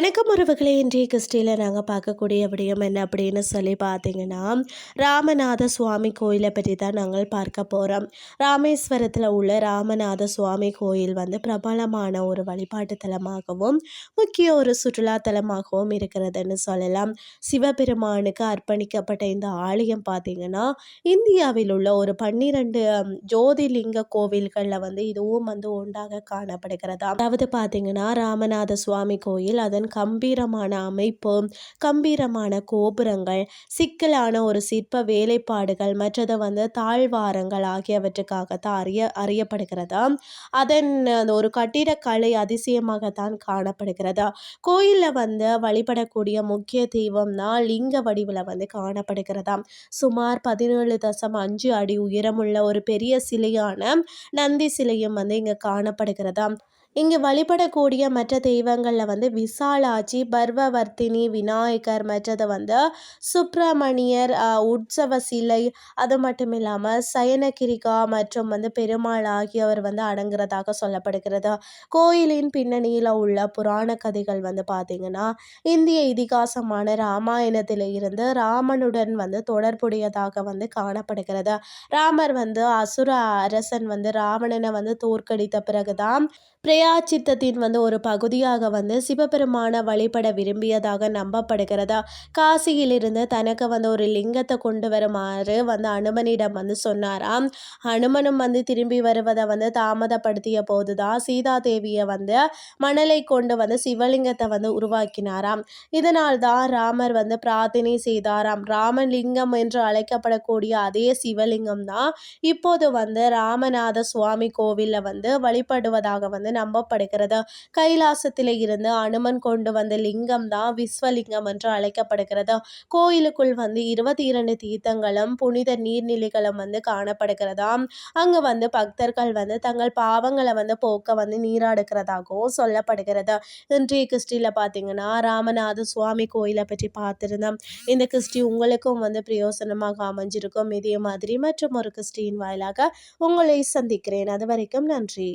வணக்கம் உறவுகளை. இன்றைய கிறிஸ்டியில் நாங்கள் பார்க்கக்கூடிய விடயம் என்ன அப்படின்னு சொல்லி பார்த்தீங்கன்னா ராமநாத சுவாமி கோயிலை பற்றி தான் நாங்கள் பார்க்க போகிறோம் ராமேஸ்வரத்தில் உள்ள ராமநாத சுவாமி கோயில் வந்து பிரபலமான ஒரு வழிபாட்டு தலமாகவும் முக்கிய ஒரு சுற்றுலா தலமாகவும் இருக்கிறதுன்னு சொல்லலாம். சிவபெருமானுக்கு அர்ப்பணிக்கப்பட்ட இந்த ஆலயம் பார்த்தீங்கன்னா இந்தியாவில் உள்ள ஒரு பன்னிரண்டு ஜோதிலிங்க கோவில்களில் வந்து இதுவும் வந்து ஒன்றாக காணப்படுகிறதா அதாவது பார்த்தீங்கன்னா ராமநாத சுவாமி கோயில் அதன் கம்பீரமான அமைப்பு கம்பீரமான கோபுரங்கள் சிக்கலான ஒரு சிற்ப வேலைப்பாடுகள் மற்றது வந்து தாழ்வாரங்கள் ஆகியவற்றுக்காகத்தான் அறிய அறியப்படுகிறதா. அதன் அந்த ஒரு கட்டிடக்கலை அதிசயமாகத்தான் காணப்படுகிறதா. கோயிலில் வந்து வழிபடக்கூடிய முக்கிய தெய்வம்னா லிங்க வடிவில் வந்து காணப்படுகிறதா. சுமார் பதினேழு தசம் அஞ்சு அடி உயரமுள்ள ஒரு பெரிய சிலையான நந்தி சிலையும் வந்து இங்கே காணப்படுகிறதா. இங்கு வழிபடக்கூடிய மற்ற தெய்வங்களில் வந்து விசாலாட்சி பர்வவர்த்தினி விநாயகர் மற்றது வந்து சுப்பிரமணியர் உற்சவ சிலை அது மட்டும் இல்லாமல் சயனகிரிகா மற்றும் வந்து பெருமாள் ஆகியவர் வந்து அடங்குறதாக சொல்லப்படுகிறது. கோயிலின் பின்னணியில் உள்ள புராண கதைகள் வந்து பார்த்திங்கன்னா இந்திய இதிகாசமான ராமாயணத்தில் இருந்து ராமனுடன் வந்து தொடர்புடையதாக வந்து காணப்படுகிறது. ராமர் வந்து அசுர அரசன் வந்து ராவணனை வந்து தோற்கடித்த பிறகுதான் பிரயாச்சித்தத்தின் வந்து ஒரு பகுதியாக வந்து சிவபெருமான வழிபட விரும்பியதாக நம்பப்படுகிறதா? காசியிலிருந்து தனக்கு வந்து ஒரு லிங்கத்தை கொண்டு வருமாறு வந்து அனுமனிடம் வந்து சொன்னாராம். அனுமனும் வந்து திரும்பி வருவதை வந்து தாமதப்படுத்திய போதுதான் சீதா தேவியை வந்து மணலை கொண்டு வந்து சிவலிங்கத்தை வந்து உருவாக்கினாராம். இதனால் தான் ராமர் வந்து பிரார்த்தனை செய்தாராம். ராமலிங்கம் என்று அழைக்கப்படக்கூடிய அதே சிவலிங்கம் தான் இப்போது வந்து ராமநாத சுவாமி கோவிலில் வந்து வழிபடுவதாக வந்து நம்பப்படுகிறது? கைலாசத்தில் இருந்து அனுமன் கொண்டு வந்த லிங்கம் தான் விஸ்வலிங்கம் என்று அழைக்கப்படுகிறது? கோயிலுக்குள் வந்து இருபத்தி இரண்டு தீர்த்தங்களும் புனித நீர்நிலைகளும் வந்து காணப்படுகிறதாம் அங்கு வந்து பக்தர்கள் வந்து தங்கள் பாவங்களை வந்து போக்க வந்து நீராடுக்கிறதாகவும் சொல்லப்படுகிறது? இன்றைய கிறிஸ்டியில் பார்த்தீங்கன்னா ராமநாத சுவாமி கோயிலை பற்றி பார்த்துருந்தோம். இந்த கிறிஸ்டி உங்களுக்கும் வந்து பிரயோசனமாக அமைஞ்சிருக்கும். இதே மாதிரி மற்றும் ஒரு கிறிஸ்டியின் வாயிலாக உங்களை சந்திக்கிறேன். அது வரைக்கும் நன்றி.